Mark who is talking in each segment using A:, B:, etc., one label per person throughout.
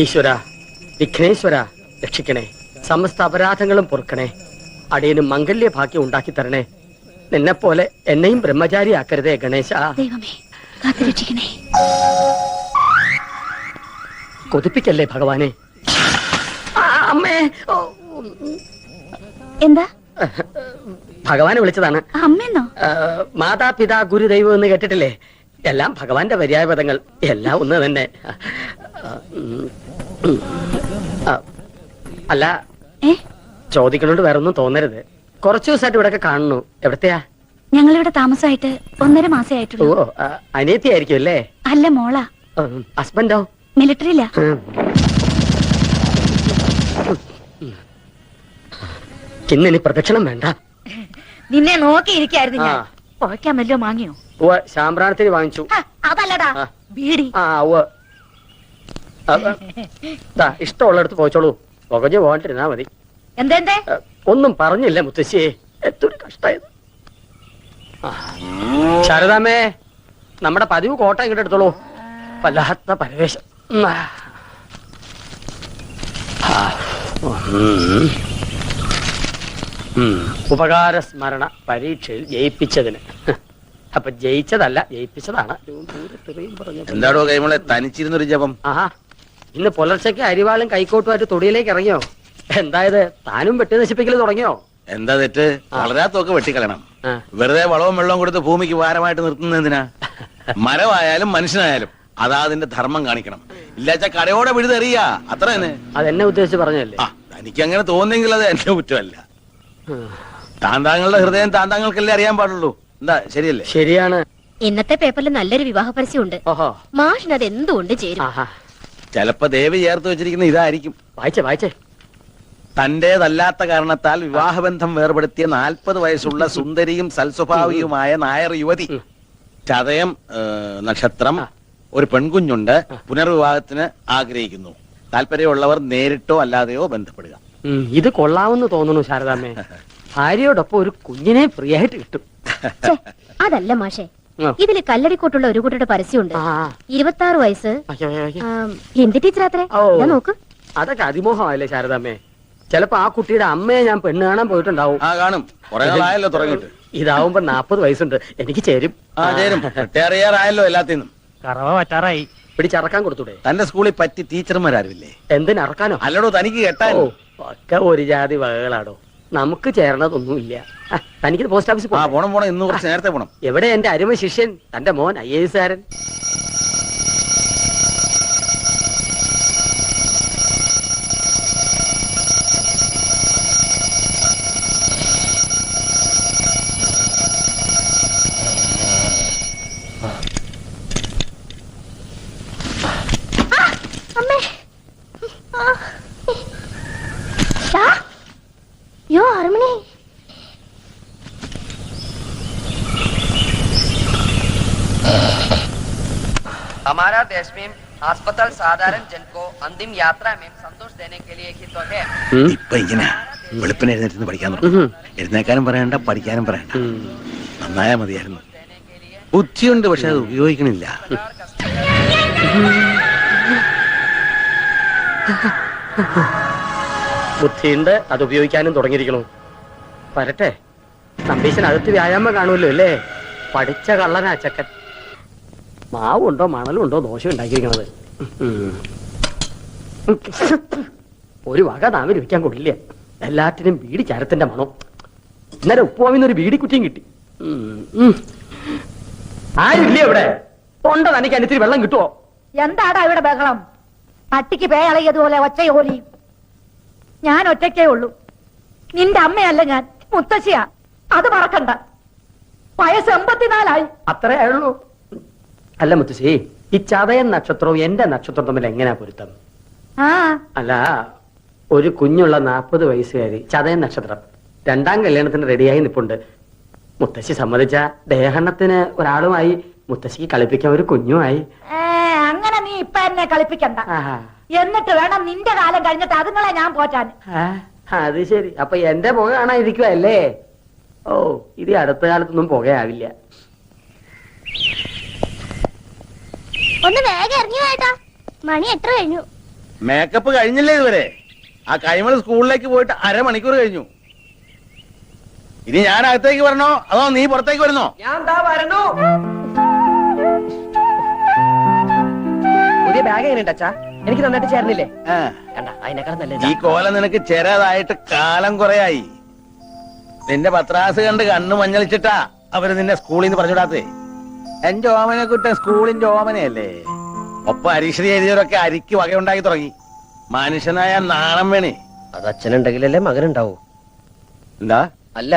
A: ഈശ്വര വിഘ്നേശ്വര രക്ഷിക്കണേ. സമസ്ത അപരാധങ്ങളും പൊറുക്കണേ. അടിയനും മംഗല്യ ഭാഗ്യം ഉണ്ടാക്കി തരണേ. നിന്നെ പോലെ എന്നെയും ബ്രഹ്മചാരിയാക്കരുതേ ഗണേശ. കൊതിപ്പിക്കല്ലേ ഭഗവാനെ? അമ്മേ
B: എന്താ?
A: ഭഗവാനെ വിളിച്ചതാണ്. അമ്മേന്നോ മാതാപിതാ ഗുരുദൈവം എന്ന് കേട്ടിട്ടില്ലേ? എല്ലാം ഭഗവാന്റെ പര്യായപദങ്ങൾ. എല്ലാം ഒന്ന് തന്നെ. അല്ല ചോദിക്കണോണ്ട് വേറെ ഒന്നും തോന്നരുത്. കുറച്ചു ദിവസമായിട്ട് ഇവിടെ കാണുന്നു. എവിടത്തെയാ?
B: ഞങ്ങളിവിടെ താമസമായിട്ട് ഒന്നര മാസേ
A: ഓ അനിയത്തി ആയിരിക്കും അല്ലേ?
B: അല്ല മോള.
A: ഹസ്ബൻഡോ?
B: മിലിറ്ററിയില്ല
A: ഉം. ഇന്നിനി പ്രദക്ഷിണം വേണ്ട.
B: നിന്നെ നോക്കിയിരിക്കായിരുന്നു
A: ഞാൻ.
B: പുഴയ്ക്കാൻ വല്ലോ വാങ്ങിയോ?
A: ശാമ്പ്രാണത്തിന് വാങ്ങിച്ചു.
B: അതല്ലടാ.
A: ആ.
B: ബീഡി.
A: ആ ഉവ്വ്. ആ, ആ. ദാ പോയിച്ചോളൂ. പുകഞ്ഞു പോകാണ്ടിരുന്നാ മതി. ഒന്നും പറഞ്ഞില്ല മുത്തശ്ശിയെ എത്ര കഷ്ടായത്. ശാരദാമേ നമ്മുടെ പതിവ് കോട്ട ഇങ്ങോട്ട് എടുത്തോളൂ. വല്ലാത്ത പരവേശം. ഉം. ആ. ഉം. ഉം. ഉപകാര സ്മരണ പരീക്ഷയിൽ ജയിപ്പിച്ചതിന്. അപ്പൊ ജയിച്ചതല്ല ജയിപ്പിച്ചതാണ്.
C: എന്താടോ കൈമളെ തനിച്ചിരുന്നൊരു ജപം.
A: ആഹാ ഇന്ന് പുലർച്ചയ്ക്ക് അരിവാളും കൈക്കോട്ടുമായിട്ട് തൊടിയിലേക്ക് ഇറങ്ങിയോ? എന്തായത് താനും വെട്ടി നശിപ്പിക്കൽ തുടങ്ങിയോ?
C: എന്താ തെറ്റ്? വളരാത്തൊക്കെ വെട്ടിക്കളയണം. വെറുതെ വളവും വെള്ളവും കൊടുത്ത് ഭൂമിക്ക് ഭാരമായിട്ട് നിർത്തുന്ന എന്തിനാ? മരമായാലും മനുഷ്യനായാലും അതാ അതിന്റെ ധർമ്മം കാണിക്കണം. ഇല്ലാച്ച കടയോടെ വിഴുതെറിയ. അത്ര തന്നെ.
A: അതെന്നെ ഉദ്ദേശിച്ച് പറഞ്ഞല്ലേ
C: എനിക്ക് അങ്ങനെ തോന്നിയെങ്കിൽ അത് എന്റെ കുറ്റമല്ല. താന്താങ്ങളുടെ ഹൃദയം താന്താങ്ങൾക്കല്ലേ അറിയാൻ പാടുള്ളൂ. എന്താ ശരിയല്ലേ?
A: ശരിയാണ്.
B: ഇന്നത്തെ പേപ്പറിൽ നല്ലൊരു വിവാഹ പരസ്യമുണ്ട്
A: ഓഹോ
B: മാഷിന് അത് എന്തുകൊണ്ട് ചേരും?
A: ആഹാ.
C: ചിലപ്പോ ദേവി ചേർത്ത് വെച്ചിരിക്കുന്ന ഇതായിരിക്കും.
A: വായിച്ചേ വായിച്ചേ.
C: തന്റേതല്ലാത്ത കാരണത്താൽ വിവാഹബന്ധം വേർപെടുത്തിയ നാൽപ്പത് വയസ്സുള്ള സുന്ദരിയും സൽസ്വഭാവിയുമായ നായർ യുവതി. ചതയം ഏ, നക്ഷത്രം ഒരു പെൺകുഞ്ഞുണ്ട് പുനർവിവാഹത്തിന് ആഗ്രഹിക്കുന്നു. താല്പര്യമുള്ളവർ നേരിട്ടോ അല്ലാതെയോ ബന്ധപ്പെടുക.
A: ഉം, ഇത് കൊള്ളാമെന്ന് തോന്നുന്നു ശാരദാമ്മേ. ഭാര്യയോടൊപ്പം ഒരു കുഞ്ഞിനെ ഫ്രീ ആയിട്ട് കിട്ടും.
B: അതല്ല മാഷെ. ഇതിൽ കല്ലടിക്കോട്ടുള്ള ഒരു കുട്ടിയുടെ പരസ്യമുണ്ട്. ഇരുപത്തി ആറ് വയസ്സ്. എന്ത്. ടീച്ചർ അത്രേ? നോക്ക്.
A: അതൊക്കെ അതിമോഹമല്ലേ ശാരദാമ്മേ. ചിലപ്പോ ആ കുട്ടിയുടെ അമ്മയെ ഞാൻ പെണ്ണ് കാണാൻ പോയിട്ടുണ്ടാവും.
C: ആ കാണും.
A: ഇതാവുമ്പോ നാപ്പത് വയസ്സുണ്ട്. എനിക്ക് ചേരും.
C: ആ ചേരും. റിട്ടയർ ആയല്ലോ എല്ലാത്തിനും.
A: കറവ പറ്റാറായി. പിടിച്ചറക്കാൻ കൊടുത്തൂടെ?
C: തന്റെ സ്കൂളിൽ പറ്റി ടീച്ചർമാരാരുമില്ലേ?
A: എന്തിനറക്കാനോ
C: അല്ലടോ തനിക്ക് കേട്ടാൻ.
A: ഓ ഒക്കെ ഒരു ജാതി വകകളാടോ. നമുക്ക് ചേരണതൊന്നുമില്ല. തനിക്ക് പോസ്റ്റ് ഓഫീസിൽ
C: പോണം പോണം. ഇന്ന് കുറച്ച് നേരത്തെ പോണം.
A: എവിടെ എന്റെ അരുമ ശിഷ്യൻ? തന്റെ മോൻ ഐ എസ് കാരൻ.
D: हमारा देश में अस्पताल साधारण जन को अंतिम यात्रा में संतोष देने के लिए ही तो है
A: ഉം.
C: ഇപ്പൊ ഇങ്ങനെ വെളുപ്പിന് എഴുന്നേറ്റ് പഠിക്കാൻ തുടങ്ങും
A: ഉം.
C: എഴുന്നേക്കാനും പറയണ്ട പഠിക്കാനും പറയണ്ട
A: ഉം.
C: നന്നായാ മതിയായിരുന്നു ബുദ്ധിയുണ്ട് പക്ഷെ അത് ഉപയോഗിക്കണില്ല
A: ബുദ്ധിയുണ്ട് അത് ഉപയോഗിക്കാനും തുടങ്ങിയിരിക്കണു വരട്ടെ നമ്പീശനകത്ത് വ്യായാമം കാണുമല്ലോ അല്ലേ പഠിച്ച കള്ളനാ ചക്കൻ മാവുണ്ടോ മണലുണ്ടോ ദോശ ഉണ്ടാക്കിയിരിക്കണത് ഒരു വക നാവിൽ വെക്കാൻ കൊള്ളില്ല എല്ലാറ്റിനും ബീഡി ചരത്തിന്റെ മണം. ഇന്നലെ ഉപ്പുവാമിന്ന് ഒരു ബീഡി കുറ്റിയും കിട്ടി. ആരുമില്ലേ ഇവിടെ? തൊണ്ട തനിക്ക് അനുത്തിരി വെള്ളം കിട്ടുമോ
E: എന്താടാ ഇവിടെ ബഹളം? പട്ടിക്ക് പേയളയതുപോലെ ഒച്ചയോലി ഞാൻ ഒറ്റയ്ക്കേ ഉള്ളൂ. നിന്റെ അമ്മയല്ല ഞാൻ മുത്തശ്ശിയാ. അത് മറക്കണ്ട. വയസ്സ് എൺപത്തിനാലായി.
A: അത്രേ ഉള്ളൂ അല്ല മുത്തശ്ശി ഈ ചതയൻ നക്ഷത്രവും എന്റെ നക്ഷത്രം തമ്മിൽ എങ്ങനെയാ പൊരുത്തം?
E: ആ.
A: അല്ല ഒരു കുഞ്ഞുള്ള നാപ്പത് വയസ്സുകാരി ചതയൻ നക്ഷത്രം രണ്ടാം കല്യാണത്തിന് റെഡിയായി നിപ്പുണ്ട്. മുത്തശ്ശി സമ്മതിച്ച ദേഹണ്ണത്തിന് ഒരാളുമായി മുത്തശ്ശിക്ക് കളിപ്പിക്കാൻ ഒരു കുഞ്ഞുമായി.
E: ഏ, അങ്ങനെ നീ ഇപ്പൊ എന്നെ കളിപ്പിക്കണ്ട.
A: ആഹാ.
E: എന്നിട്ട് വേണം നിന്റെ കാലം കഴിഞ്ഞിട്ട് അതുങ്ങളെ ഞാൻ പോറ്റാൻ.
A: ആ, അത് ശരി. അപ്പൊ എന്റെ പുക കാണാതിരിക്കുവല്ലേ ഓ ഇത് ഈ അടുത്ത കാലത്തൊന്നും പുകയാവില്ല.
B: ഒന്ന് വേഗം ഇറങ്ങി വേട്ടാ മണി എത്ര കഴിഞ്ഞു?
C: മേക്കപ്പ് കഴിഞ്ഞില്ലേ ഇതുവരെ? ആ കൈമൾ സ്കൂളിലേക്ക് പോയിട്ട് അരമണിക്കൂർ കഴിഞ്ഞു. ഇനി ഞാൻ അകത്തേക്ക് വരണോ? അതോ നീ പുറത്തേക്ക് വരുന്നോ?
D: ഞാൻ ദാ വരണു. പുതിയ ബാഗ് എങ്ങനെയുണ്ട് അച്ഛാ? എനിക്ക് നന്നായിട്ട് ചേർന്നില്ലേ?
C: ആ,
D: കണ്ട അതിനേക്കാൾ നല്ലത്
C: ഈ കോല നിനക്ക് ചെറുതായിട്ട് കാലം കുറയായി. നിന്റെ പത്രാസ് കണ്ട് കണ്ണു മഞ്ഞളിച്ചിട്ടാ അവർ നിന്നെ സ്കൂളിൽ നിന്ന് പറഞ്ഞുവിടാത്തേ എന്റെ ഓമനെ കുട്ടൻ സ്കൂളിന്റെ ഓമനയല്ലേ? ഒപ്പം അരീക്ഷണി എഴുതിയവരൊക്കെ അരിക്ക് വകയുണ്ടാക്കി തുടങ്ങി. മനുഷ്യനായ നാണം വേണേ.
D: അത് അച്ഛനുണ്ടെങ്കിലല്ലേ മകനുണ്ടാവൂ.
C: എന്താ?
D: അല്ല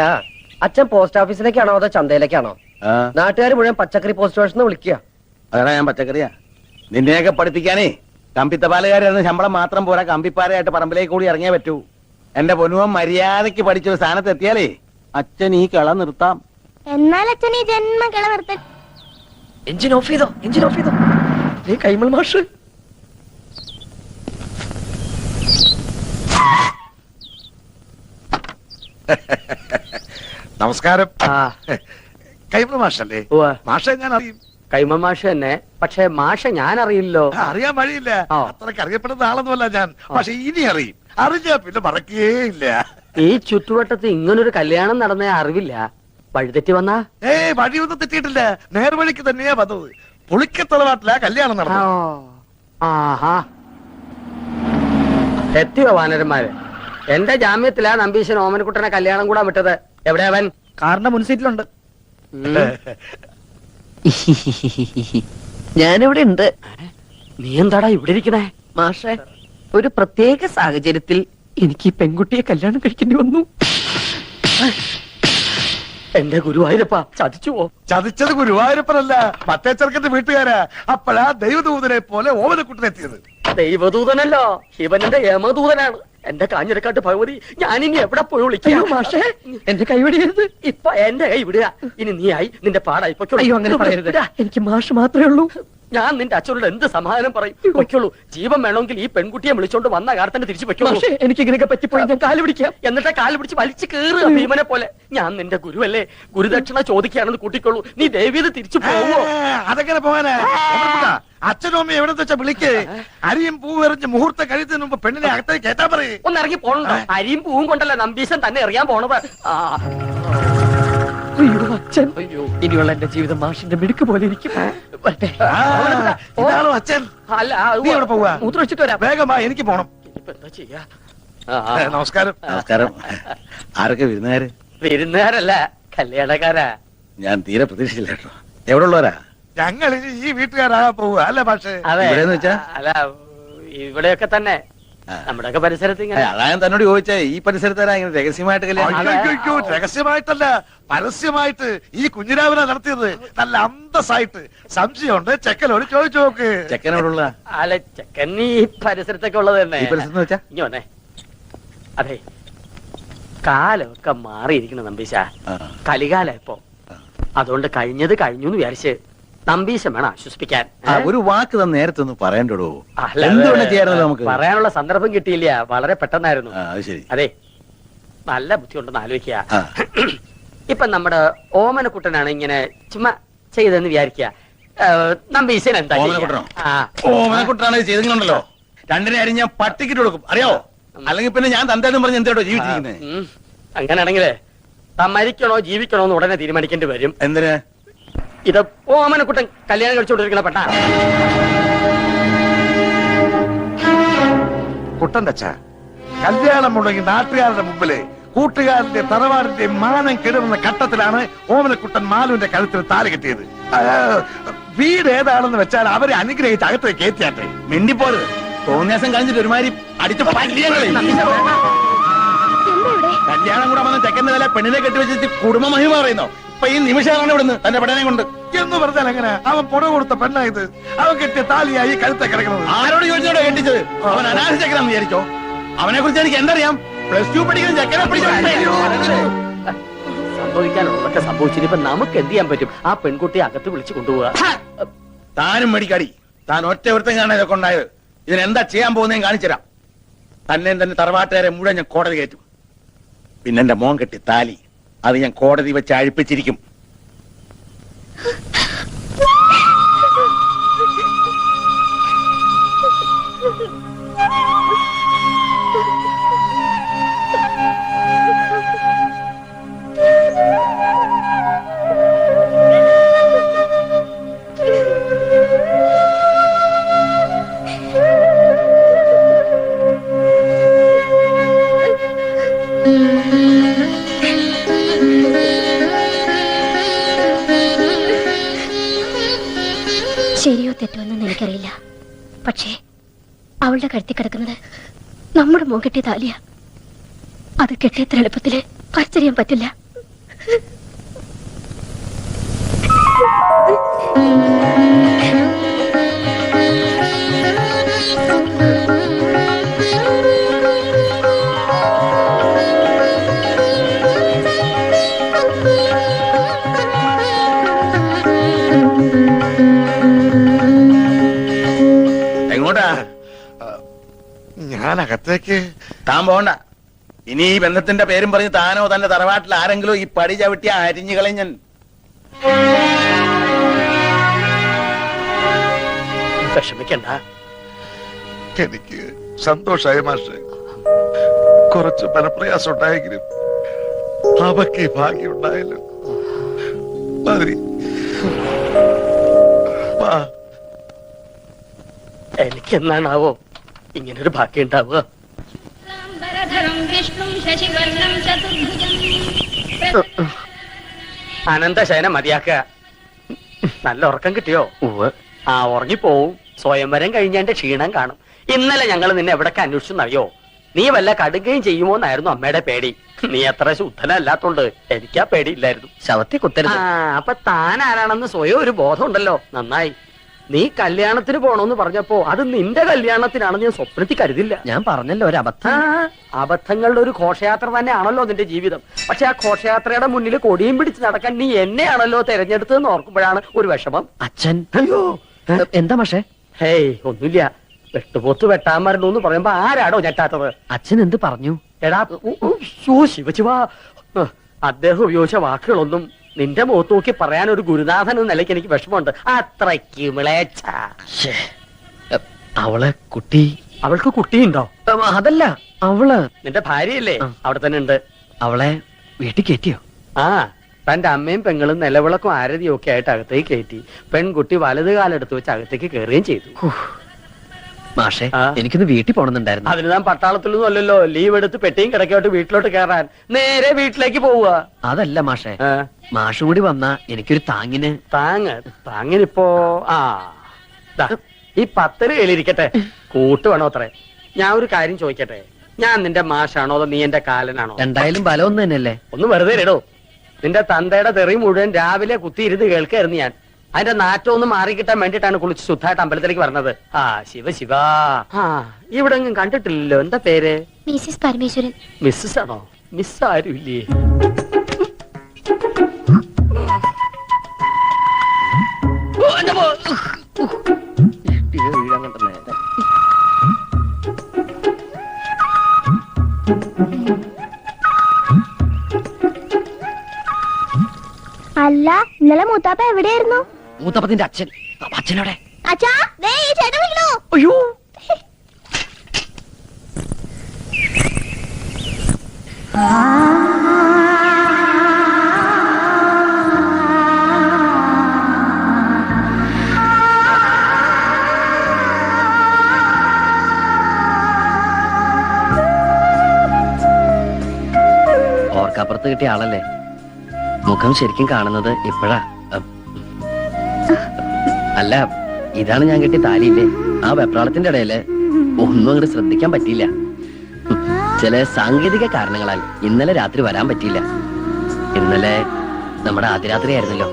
D: അച്ഛൻ പോസ്റ്റ് ഓഫീസിലേക്കാണോ അതോ ചന്തയിലേക്കാണോ? നാട്ടുകാർ മുഴുവൻ പച്ചക്കറി പോസ്റ്റ് ഓഫീസിൽ വിളിക്കുക.
C: അതാണ് ഞാൻ പച്ചക്കറിയാ. നിന്നെയൊക്കെ പഠിപ്പിക്കാനേ കമ്പിത്തപാലുകാരെന്ന് ശമ്പളം മാത്രം പോരാ കമ്പിപ്പാരയായിട്ട് പറമ്പിലേക്ക് കൂടി ഇറങ്ങിയേ പറ്റൂ. എന്റെ പൊന്നുവൻ മര്യാദയ്ക്ക് പഠിച്ചൊരു സ്ഥാനത്ത് എത്തിയാലേ അച്ഛൻ ഈ കള നിർത്താം.
B: എന്നാൽ അച്ഛൻ ഈ ജന്മ കിള നിർത്തൻ
D: എഞ്ചിൻ ഓഫ് ചെയ്തോ എഞ്ചിൻ ഓഫ് ചെയ്തോ. നീ കൈമൾ മാഷ്.
F: നമസ്കാരം.
A: കൈമൾ
F: കൈമ മാഷല്ലേ?
A: മാഷ
F: മാഷെ ഞാൻ അറിയും
A: കൈമൾ മാഷ തന്നെ. പക്ഷെ മാഷ ഞാൻ അറിയില്ലോ
F: അറിയാൻ വഴിയില്ല. അത്രയ്ക്ക് അറിയപ്പെടുന്ന ആളൊന്നുമല്ല ഞാൻ. പക്ഷെ ഇനി അറിയും. അറിഞ്ഞ പിന്നെ മറക്കേ ഇല്ല
A: ഈ ചുറ്റുവട്ടത്ത് ഇങ്ങനൊരു കല്യാണം നടന്ന അറിവില്ല. വഴിതെറ്റി വന്നാ?
F: ഏ വഴിയൊന്നും തെറ്റിയിട്ടില്ല. നേർവഴിക്ക് തന്നെയാ വന്നത്. പുളിക്കത്തളവാട്ടിലാ കല്യാണം നടന്നു
A: ആഹാ. എത്തിയോ വാനരന്മാര്? എന്റെ ജാമ്യത്തിലാ നമ്പീശൻ ഓമനക്കുട്ടനെ കല്യാണം കൂടാൻ വിട്ടത്. എവിടെ അവൻ?
G: കാറിന്റെ മുൻസീറ്റിലുണ്ട്. ഞാനിവിടെ ഉണ്ട്.
A: നീ എന്താടാ ഇവിടെ ഇരിക്കണേ?
G: മാഷേ ഒരു പ്രത്യേക സാഹചര്യത്തിൽ എനിക്ക് ഈ പെൺകുട്ടിയെ കല്യാണം കഴിക്കേണ്ടി വന്നു.
A: എന്റെ ഗുരുവായൂരപ്പ ചതിച്ചുവോ
F: ചതിച്ചത് ഗുരുവായൂരപ്പനല്ല. മറ്റേ ചെറുക്കന്റെ വീട്ടുകാരാ. അപ്പോഴാ ദൈവദൂതനെ പോലെ ഓമനക്കുട്ടനെത്തിയത്
A: ദൈവദൂതനല്ല ശിവനന്റെ യമദൂതനാണ്. എന്റെ കാഞ്ഞിരക്കാട്ട് ഭഗവതി ഞാൻ ഇനി എവിടെ പോയി വിളിക്കാം?
G: മാഷെ എന്റെ കൈവിടിയരുത്
A: ഇപ്പൊ എന്റെ കൈ വിടുക. ഇനി നീ ആയി നിന്റെ പാടായി.
G: അയ്യോ അങ്ങനെ പറയരുത്. എനിക്ക് മാഷ് മാത്രമേ ഉള്ളൂ.
A: ഞാൻ നിന്റെ അച്ഛനോട് എന്ത് സമാധാനം പറയും? വെക്കുള്ളൂ ജീവൻ വേണമെങ്കിൽ ഈ പെൺകുട്ടിയെ വിളിച്ചോണ്ട് വന്ന കാലത്തന്നെ തിരിച്ചു
G: വെക്കുള്ളൂ എനിക്ക് ഇതിനൊക്കെ പറ്റിപ്പോയി. ഞാൻ കാൽ പിടിക്കാം.
A: എന്നിട്ട് കാൽ പിടിച്ച് വലിച്ചു കയറുക ഭീമനെ പോലെ. ഞാൻ നിന്റെ ഗുരുവല്ലേ? ഗുരുദക്ഷിണ ചോദിക്കുകയാണെന്ന് കൂട്ടിക്കൊള്ളു നീ ദേവീത് തിരിച്ചു പോവോ?
F: അതെങ്ങനെ പോവാനാ? അച്ഛനും അമ്മയും എവിടെ വെച്ചാ വിളിക്ക്? അരിയും പൂവ് എറിഞ്ഞ് മുഹൂർത്ത കഴിയത്തിന് മുമ്പ് പെണ്ണിനെ അകത്തേക്ക് കേട്ടാ പറയും.
A: ഒന്ന് ഇറങ്ങി പോണോ അരിയും പൂവും കൊണ്ടല്ല നമ്പീശൻ തന്നെ എറിയാൻ പോണത്? ആ.
G: അച്ഛൻ. ഇനിയുള്ള എന്റെ ജീവിതം മാഷിന്റെ മിടുക്ക് പോലെ ഇരിക്കും.
F: അച്ഛൻ?
A: അല്ല
F: പോവാ
G: മൂത്രമൊഴിച്ചിട്ട് വരാം.
F: വേഗമാ എനിക്ക് പോണം.
A: എന്താ ചെയ്യാ?
F: നമസ്കാരം.
C: നമസ്കാരം. ആരൊക്കെ വിരുന്നുകാര്?
A: വിരുന്നുകാരല്ല കല്യാണക്കാരാ.
C: ഞാൻ തീരെ പ്രതീക്ഷിച്ചില്ല കേട്ടോ. എവിടെ ഉള്ളവരാ?
F: ഞങ്ങൾ ഈ വീട്ടുകാരാകാൻ പോവുക അല്ലേ പക്ഷേ
A: അതെ.
C: ഇവിടെന്ന് വെച്ചാ?
A: അല്ല ഇവിടെയൊക്കെ തന്നെ. നമ്മുടെയൊക്കെ പരിസരത്ത് ഇങ്ങനെ.
C: അതാ ഞാൻ തന്നോട് ചോദിച്ചേ ഈ പരിസരത്താരാ ഇങ്ങനെ രഹസ്യമായിട്ട് കല്യാണം
F: രഹസ്യമായിട്ടല്ല പരസ്യമായിട്ട് ഈ കുഞ്ഞിരാവിനെ നടത്തിയത്. നല്ല അന്തസ്സായിട്ട്. സംശയമുണ്ട്? ചെക്കനോട് ചോദിച്ചു നോക്ക്.
C: ചെക്കനോടുള്ള?
A: അല്ല ചെക്കൻ ഈ പരിസരത്തൊക്കെ ഉള്ളത് തന്നെ.
C: ഈ പരിസരത്ത് വെച്ചാ?
A: ഇങ്ങനെ വന്നേ. അതെ. കാലമൊക്കെ മാറിയിരിക്കണം നമ്പീശ. കലികാല ഇപ്പൊ. അതുകൊണ്ട് കഴിഞ്ഞത് കഴിഞ്ഞു എന്ന് വിചാരിച്ച് നമ്പീശം വേണം ആശ്വസിപ്പിക്കാൻ.
C: ഒരു വാക്ക് തന്നെ നേരത്തെ ഒന്ന് പറയണ്ടോ എന്ത് വേണം ചെയ്യാറുണ്ടല്ലോ നമുക്ക്?
A: പറയാനുള്ള സന്ദർഭം കിട്ടിയില്ല. വളരെ പെട്ടെന്നായിരുന്നു.
C: അതെ
A: നല്ല ബുദ്ധി ഉണ്ടെന്ന്
C: ആലോചിക്ക
A: ഇപ്പൊ നമ്മുടെ ഓമനക്കുട്ടനാണ് ഇങ്ങനെ ചുമ്മാ ചെയ്തെന്ന് വിചാരിക്കുക. നമ്പീശൻ എന്താ ചെയ്യാ?
C: ഓമനക്കുട്ടനോ?
A: ആ.
C: ഓമനക്കുട്ടാണ് ഇത് ചെയ്തിട്ടുണ്ടല്ലോ. രണ്ടിനെ അരി ഞാൻ പട്ടിക്കിട്ട് കൊടുക്കും. അറിയാവോ അല്ലെങ്കിൽ പിന്നെ ഞാൻ തന്തേന്നും പറഞ്ഞ് എന്തേടോ ജീവിച്ചിരിക്കുന്നത്
A: അങ്ങനെയാണെങ്കിലേ മരിക്കണോ ജീവിക്കണോ എന്ന് ഉടനെ തീരുമാനിക്കേണ്ടി വരും.
C: എന്തിന്?
A: ഇത് ഓമനക്കുട്ടൻ കല്യാണം കഴിച്ചുകൊണ്ടിരിക്കണ പെട്ട
F: കുട്ടന്റെ അച്ഛ കല്യാണം മുടങ്ങി നാട്ടുകാരുടെ മുമ്പിൽ കൂട്ടുകാരന്റെ തറവാടിന്റെ മാനം കെടുവുന്ന ഘട്ടത്തിലാണ് ഓമനക്കുട്ടൻ മാലുവിന്റെ കഴുത്തിൽ താല കെട്ടിയത്. വീട് ഏതാണെന്ന് വെച്ചാൽ അവരെ അനുഗ്രഹിച്ച് അകത്തേക്ക് കയറ്റിയാട്ടെ.
C: മിണ്ടിപ്പോരുത്. തോന്നിയാസം കഴിഞ്ഞിട്ട് ഒരുമാതിരി അടിച്ച് കല്യാണം കൂടെ വന്ന ചെക്കന്റെ തല പെണ്ണിനെ കെട്ടിവെച്ചിട്ട് കുടുംബ മഹിമ പറയുന്നോ? ഇപ്പൊ ഈ നിമിഷമാണ് ഇവിടുന്ന് തന്റെ പെടനെ കൊണ്ട്.
F: എന്ന് പറഞ്ഞാൽ എങ്ങനെ? അവൻ പുറം കൊടുത്ത പെണ്ണായത്. അവൻ കെട്ടിയ താലിയായി കഴുത്തെ കിടക്കുന്നത്.
C: ആരോട് ചോദിച്ചോടോ കെട്ടിച്ചത്? അവൻ അനാഥ ചെക്കനാന്ന് വിചാരിച്ചോ? അവനെ കുറിച്ച് എനിക്ക് എന്തറിയാം? പ്ലസ് ടു പഠിക്കുന്ന ചക്കര പിടിച്ചു
A: സംഭവിക്കാനുള്ളതൊക്കെ സംഭവിച്ചിട്ട് ഇപ്പൊ നമുക്ക് എന്ത് ചെയ്യാൻ പറ്റും? ആ പെൺകുട്ടിയെ അകത്ത് വിളിച്ചു കൊണ്ടുപോവുക.
C: താനും മേടിക്കാടി താൻ ഒറ്റ ഒരുത്തം കാണാൻ ഇതൊക്കെ ഉണ്ടായത്. ഇതിനെന്താ ചെയ്യാൻ പോകുന്നതെന്ന് കാണിച്ചുതരാം തന്നെ തന്നെ തറവാട്ടുകാരെ മുഴുവൻ ഞാൻ കോടതി കയറ്റും. പിന്നെ എന്റെ മോൻ കെട്ടി താലി. അത് ഞാൻ കോടതി വെച്ച് അഴിപ്പിച്ചിരിക്കും.
B: ശരിയോ തെറ്റോ എന്നൊന്നും എനിക്കറിയില്ല. പക്ഷേ അവളുടെ കഴുത്തി കിടക്കുന്നത് നമ്മുടെ മോൻ കെട്ടിയ താലിയ. അത് കെട്ടിയത്ര എളുപ്പത്തിൽ പറിച്ചറിയാൻ പറ്റില്ല.
C: എങ്ങോട്ടാ
F: ഞാൻ അകത്തേക്ക്.
C: താൻ പോണ്ട. ഇനി ഈ ബന്ധത്തിന്റെ പേരും പറഞ്ഞ് താനോ തന്റെ തറവാട്ടിൽ ആരെങ്കിലും ഈ പടി ചവിട്ടി അരിഞ്ഞു കളഞ്ഞൻ.
A: വിഷമിക്കണ്ട
F: എനിക്ക് സന്തോഷായ മാഷെ. കുറച്ച് മനപ്രയാസം ഉണ്ടായെങ്കിലും അവക്ക് ഭാഗ്യം ഉണ്ടായാലും മതി. വാ.
A: എനിക്കെന്നാണാവോ? ഇങ്ങനൊരു ഭാഗ്യം ഉണ്ടാവുക
H: മതിയാക്ക
A: അനന്തശയനം മതിയാക്കുക. നല്ല ഉറക്കം കിട്ടിയോ? ആ ഉറങ്ങിപ്പോവും. സ്വയംവരം കഴിഞ്ഞതിന്റെ ക്ഷീണം കാണും. ഇന്നലെ ഞങ്ങൾ നിന്നെ എവിടൊക്കെ അന്വേഷിച്ചെന്നറിയോ? നീ വല്ല കടുകയും ചെയ്യുമോ എന്നായിരുന്നു അമ്മയുടെ പേടി. നീ അത്ര ശുദ്ധനല്ലാത്തോണ്ട് എനിക്കാ പേടിയില്ലായിരുന്നു.
G: ശവത്തി കുത്തരുത്.
A: ആ അപ്പൊ താൻ ആരാണെന്ന് സ്വയം ഒരു ബോധമുണ്ടല്ലോ. നന്നായി. നീ കല്യാണത്തിന് പോണോന്ന് പറഞ്ഞപ്പോ അത് നിന്റെ കല്യാണത്തിനാണെന്ന് ഞാൻ സ്വപ്നത്തിൽ കരുതില്ല.
G: ഞാൻ പറഞ്ഞല്ലോ ഒരു
A: അബദ്ധ.
G: അബദ്ധം
A: അബദ്ധങ്ങളുടെ ഒരു ഘോഷയാത്ര തന്നെയാണല്ലോ നിന്റെ ജീവിതം. പക്ഷെ ആ ഘോഷയാത്രയുടെ മുന്നിൽ കൊടിയും പിടിച്ച് നടക്കാൻ നീ എന്നെയാണല്ലോ തെരഞ്ഞെടുത്തതെന്ന് ഓർക്കുമ്പോഴാണ് ഒരു വിഷമം.
G: അച്ഛൻ.
A: അയ്യോ.
G: എന്താ പക്ഷേ
A: ഹേയ് ഒന്നുമില്ല. വെട്ടുപോത്ത് വെട്ടാൻ മരണു എന്ന് പറയുമ്പോ ആരാടോ ഞെട്ടാത്തത്?
G: അച്ഛൻ എന്ത് പറഞ്ഞു?
A: എടാ ശിവശിവ അദ്ദേഹം ഉപയോഗിച്ച വാക്കുകളൊന്നും നിന്റെ മുഖത്ത് നോക്കി പറയാൻ ഒരു ഗുരുനാഥൻ എന്ന നിലയ്ക്ക് എനിക്ക് വിഷമമുണ്ട്. അത്രയ്ക്ക് വിളേച്ച
G: ശ്ശേ. എ, അവളെ കുട്ടി?
A: അവൾക്ക് കുട്ടിയുണ്ടോ?
G: ഉം, അതല്ല അവൾ.
A: നിന്റെ ഭാര്യയല്ലേ?
G: ആ.
A: അവിടെ തന്നെ ഉണ്ട്.
G: അവളെ വീട്ടിൽ കയറ്റിയോ?
A: ആ തന്റെ അമ്മയും പെങ്ങളും നിലവിളക്കും ആരതിയും ഒക്കെ ആയിട്ട് അകത്തേക്ക് കയറ്റി. പെൺകുട്ടി വലത് കാലെടുത്ത് വെച്ച് അകത്തേക്ക് കയറുകയും ചെയ്തു.
G: മാഷെ. എനിക്കൊന്ന് വീട്ടിൽ പോണെന്നുണ്ടായിരുന്നു.
A: അതിന് ഞാൻ പട്ടാളത്തിലൊന്നും അല്ലല്ലോ ലീവ് എടുത്ത് പെട്ടിയും കിടക്കോട്ട് വീട്ടിലോട്ട് കയറാൻ. നേരെ വീട്ടിലേക്ക് പോവുക.
G: അതല്ല മാഷേ മാഷ് കൂടി വന്നാ എനിക്കൊരു താങ്ങിന്.
A: താങ്ങ് താങ്ങിനിപ്പോ ആ. ഈ പത്തര കയ്യിലിരിക്കട്ടെ. കൂട്ട് വേണോ അത്രേ? ഞാൻ ഒരു കാര്യം ചോദിക്കട്ടെ. ഞാൻ നിന്റെ മാഷാണോ അതോ നീ എന്റെ കാലനാണോ?
G: എന്തായാലും ബലം ഒന്നും തന്നെയല്ലേ
A: ഒന്ന് വെറുതെ ഇടോ നിന്റെ തന്തയുടെ തെറി മുഴുവൻ രാവിലെ കുത്തിയിരുന്ന് കേൾക്കായിരുന്നു ഞാൻ. അതിന്റെ നാറ്റം ഒന്ന് മാറിക്കിട്ടാൻ വേണ്ടിട്ടാണ് കുളിച്ച് ശുദ്ധമായിട്ട് അമ്പലത്തിലേക്ക് വരണത്. ആ ശിവ ശിവ. ആ ഇവിടെ എങ്ങും കണ്ടിട്ടില്ലല്ലോ. എന്താ പേര്?
B: മിസ്സിസ് പരമേശ്വരൻ.
A: മിസ്സസ് ആണോ? മിസ് ആരുമില്ലേ
B: അല്ല ഇന്നലെ മൂത്താപ്പ എവിടെയായിരുന്നു?
G: മൂത്തപ്പത്തിന്റെ അച്ഛൻ. അച്ഛനോടെ അയ്യോ. ഓർക്കപ്പുറത്ത് കിട്ടിയ ആളല്ലേ? മുഖം ശരിക്കും കാണുന്നത് ഇപ്പോഴാ. അല്ല ഇതാണ് ഞാൻ കിട്ടിയ താലിയില്ലേ? ആ വെപ്രാളത്തിന്റെ ഇടയിൽ ഒന്നും അങ്ങോട്ട് ശ്രദ്ധിക്കാൻ പറ്റിയില്ല. ചില സാങ്കേതിക കാരണങ്ങളാൽ ഇന്നലെ രാത്രി വരാൻ പറ്റിയില്ല. ഇന്നലെ നമ്മുടെ ആദ്യരാത്രി ആയിരുന്നല്ലോ.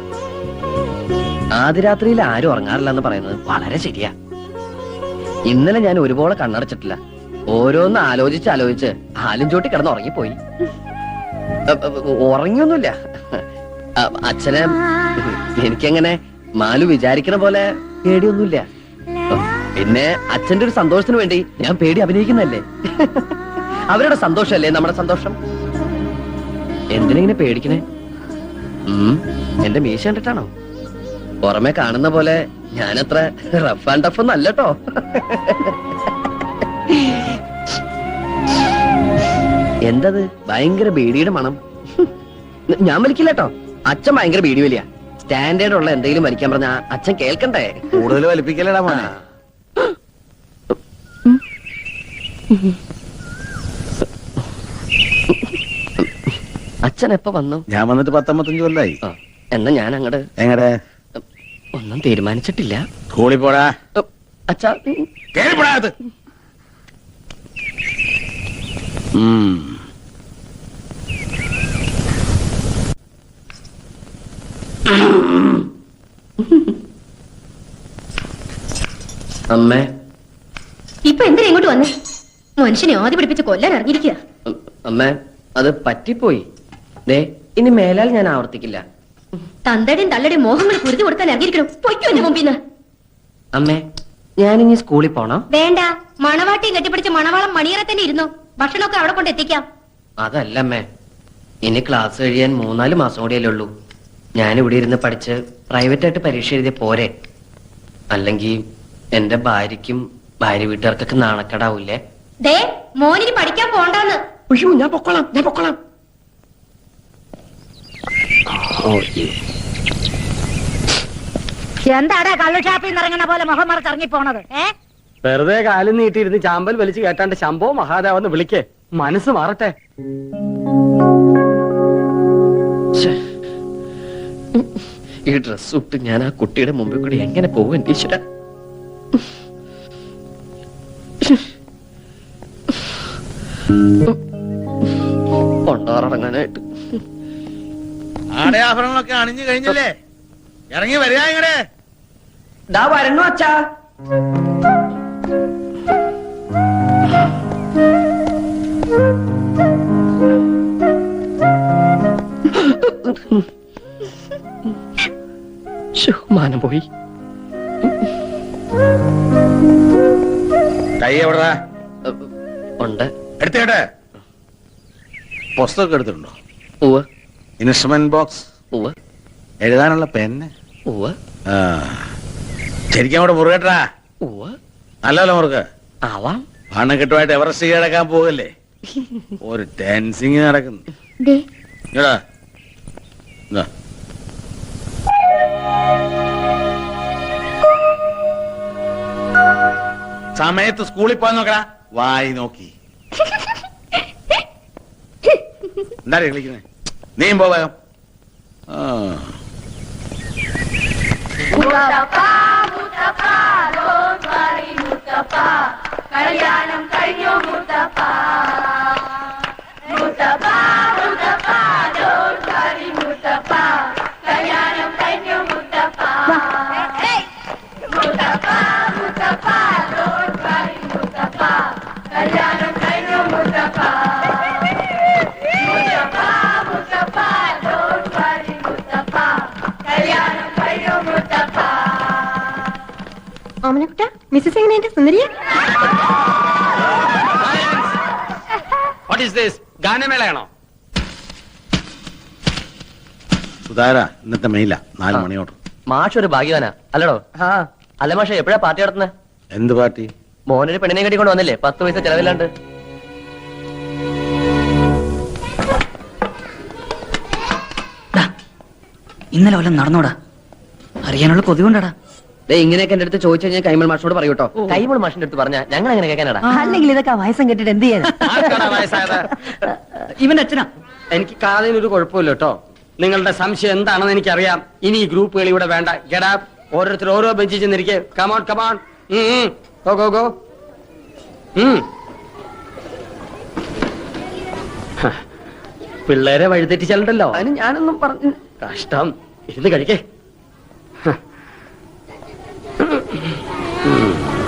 G: ആദ്യരാത്രിയിൽ ആരും ഉറങ്ങാറില്ല എന്ന് പറയുന്നത് വളരെ ശരിയാ. ഇന്നലെ ഞാൻ ഒരുപോലെ കണ്ണടച്ചിട്ടില്ല. ഓരോന്ന് ആലോചിച്ച് ആലോചിച്ച് ആലും ചോട്ടി കിടന്ന് ഉറങ്ങിപ്പോയി. ഉറങ്ങിയൊന്നുമില്ല. അച്ഛനെ എനിക്കങ്ങനെ മാലു വിചാരിക്കണ പോലെ പേടിയൊന്നുമില്ല. പിന്നെ അച്ഛന്റെ ഒരു സന്തോഷത്തിന് വേണ്ടി ഞാൻ പേടി അഭിനയിക്കുന്നല്ലേ അവരുടെ സന്തോഷമല്ലേ നമ്മുടെ സന്തോഷം? എന്തിനെങ്ങനെ പേടിക്കണേ? എന്റെ മീശ കണ്ടിട്ടാണോ? പുറമെ കാണുന്ന പോലെ ഞാനത്ര റഫ് ആൻഡ് ടഫ് ഒന്നും അല്ലട്ടോ. എന്തത്? ഭയങ്കര ബീഡിയുടെ മണം. ഞാൻ വലിക്കില്ല കേട്ടോ അച്ഛൻ ഭയങ്കര ബീഡി വലിയ. സ്റ്റാൻഡേർഡ് ഉള്ള എന്തെങ്കിലും വലിക്കാൻ പറഞ്ഞ അച്ഛൻ കേൾക്കണ്ടേ?
C: കൂടുതൽ വലിപ്പിക്കലടാ മോനെ.
G: അച്ഛൻ എപ്പോ വന്നു?
C: ഞാൻ വന്നിട്ട് പത്തൊമ്പത്തഞ്ച് കൊല്ലായി.
G: ആ, എന്നാ ഞാൻ അങ്ങട്
C: എങ്ങടെ?
G: ഒന്നും തീരുമാനിച്ചിട്ടില്ല.
C: സ്കൂളിൽ പോടാ.
G: ഉം, അച്ഛാ
C: അത്. ഉം.
G: അമ്മേ.
B: ഇപ്പൊ എന്തിനാ ഇങ്ങോട്ട് വന്നേ? മനുഷ്യനെ ആദ്യം പിടിപ്പിച്ച് കൊല്ലാൻ ഇറങ്ങിയിരിക്കുക
G: അമ്മേ അത് പറ്റിപ്പോയി. ദേ ഇനി മേലാൽ ഞാൻ ആവർത്തിക്കില്ല.
B: തന്തയുടെയും തള്ളയുടെയും മോഹങ്ങൾ കുരുതി കൊടുക്കാൻ ഇറങ്ങിയിരിക്കണം. പൊയ്ക്കോ എന്റെ മുമ്പിന്ന്
G: അമ്മേ ഞാനിനി സ്കൂളിൽ പോണോ.
B: വേണ്ട. മണവാട്ടിയും കെട്ടിപ്പിടിച്ച മണവാളം മണിയറെ തന്നെ ഇരുന്നോ? ഭക്ഷണമൊക്കെ അവിടെ കൊണ്ട് എത്തിക്കാം
G: അതല്ല അമ്മേ. ഇനി ക്ലാസ് കഴിയാൻ മൂന്നാൽ മാസം കൂടിയല്ലേ ഉള്ളൂ. ഞാൻ ഇവിടെ ഇരുന്ന് പഠിച്ച് പ്രൈവറ്റ് ആയിട്ട് പരീക്ഷ എഴുതിയ പോരെ. അല്ലെങ്കിൽ എന്റെ ഭാര്യയ്ക്കും ഭാര്യ വീട്ടുകാർക്കൊക്കെ നാണക്കേടാവൂലേ
B: ദേ മോനിന് പഠിക്കാൻ പോണ്ടാന്ന്.
G: ഉയ്യോ ഞാൻ പൊക്കോളാം ഞാൻ പൊക്കോളാം.
E: എന്താടാ കള്ളുഷാപ്പിൽ നിന്ന് ഇറങ്ങണ പോലെ മുഖം മറച്ചിറങ്ങി പോണത് ഏ?
A: വെറുതെ കാലും നീട്ടിയിരുന്ന് ചാമ്പൽ വലിച്ചു കേട്ടാണ്ട് ശംഭോ മഹാദേവെന്ന് വിളിക്കേ. മനസ്സ് മാറട്ടെ.
G: ഈ ഡ്രസ് ഇട്ട് ഞാൻ ആ കുട്ടിയുടെ മുമ്പിൽ കൂടി എങ്ങനെ പോകും ഈശ്വര? കൊണ്ടാറടങ്ങാനായിട്ട്
C: ആടയാഭരണങ്ങളൊക്കെ അണിഞ്ഞു കഴിഞ്ഞില്ലേ? ഇറങ്ങി വരിക ഇങ്ങടെ.
G: ദാ വരണു അച്ഛാ. ശ്ശോ, മാനം പോയി.
C: കൈ എവിടാ
G: ഉണ്ട്.
C: എടുത്തേട്ടെ പുസ്തകം എടുത്തിട്ടുണ്ടോ?
G: ഉവ
C: ഇൻസ്ട്രുമെന്റ് ബോക്സ്
G: ഉവ
C: എഴുതാനുള്ള പെന്ന്
G: ഉവ
C: ആ. ശരിക്കും അവിടെ മുറുകട്ടാ
G: ഉവ
C: നല്ലല്ലോ മുറുക്ക്.
G: ആവാം.
C: പണക്കെട്ടുമായിട്ട് എവറസ്റ്റ് കീഴടക്കാൻ പോകല്ലേ? ഒരു ടെൻസിങ് നടക്കുന്നു. സമയത്ത് സ്കൂളിൽ പോയി നോക്കടാ. വായി നോക്കി. എന്താ കളിക്കുന്നത് നീയും പോകാം ആ.
B: ഓമനക്കുട്ട മിസ്സസ് എങ്ങനെയുണ്ട്? മിസ്സസ്
A: വാട്ട് ഈസ് ദിസ് ഗാനമേളയാണോ?
C: സുധാര ഇന്നത്തെ മെയില. നാല് മണിയോട്
G: മാഷ് ഒരു ഭാഗ്യവാനാ. അല്ലടോ. അല്ല മാഷ എപ്പോഴാ പാർട്ടി നടത്തുന്നത്
C: എന്ത് പാർട്ടി?
G: മോനൊരു പെണ്ണിനെ കെട്ടിക്കൊണ്ട് വന്നില്ലേ? പത്ത് പൈസ ചെലവില്ലാണ്ട്.
I: ഇന്നലെ വല്ലതും നടന്നോടാ. അറിയാനുള്ള കൊതി കൊണ്ടാടാ.
G: ഇങ്ങനെയൊക്കെ എന്റെ അടുത്ത് ചോദിച്ചു കഴിഞ്ഞാൽ കൈമൾ മാഷോട് പറയൂ കേട്ടോ കൈമൾ മാഷിന്റെ അടുത്ത് പറഞ്ഞാ ഞങ്ങൾ അങ്ങനെ കേൾക്കാനടാ
I: അല്ലെങ്കിൽ ഇതൊക്കെ വയസ്സം കെട്ടിട്ട് എന്ത് ചെയ്യാൻ ഇവന്റെ അച്ഛനാ.
A: എനിക്ക് കാതിന് ഒരു കുഴപ്പമില്ല കേട്ടോ നിങ്ങളുടെ സംശയം എന്താണെന്ന് എനിക്കറിയാം. ഇനി ഈ ഗ്രൂപ്പുകൾ ഇവിടെ വേണ്ട. ഗഡാ ഓരോരുത്തർ ഓരോ ബെഞ്ചിൽ ചെന്നിരിക്കെ. Come on come on go go go പിള്ളേരെ വഴിതെറ്റിച്ചാലുണ്ടല്ലോ.
G: അതിന് ഞാനൊന്നും പറഞ്ഞു
A: കഷ്ടം. ഇരുന്ന് കഴിക്കേ 嗯。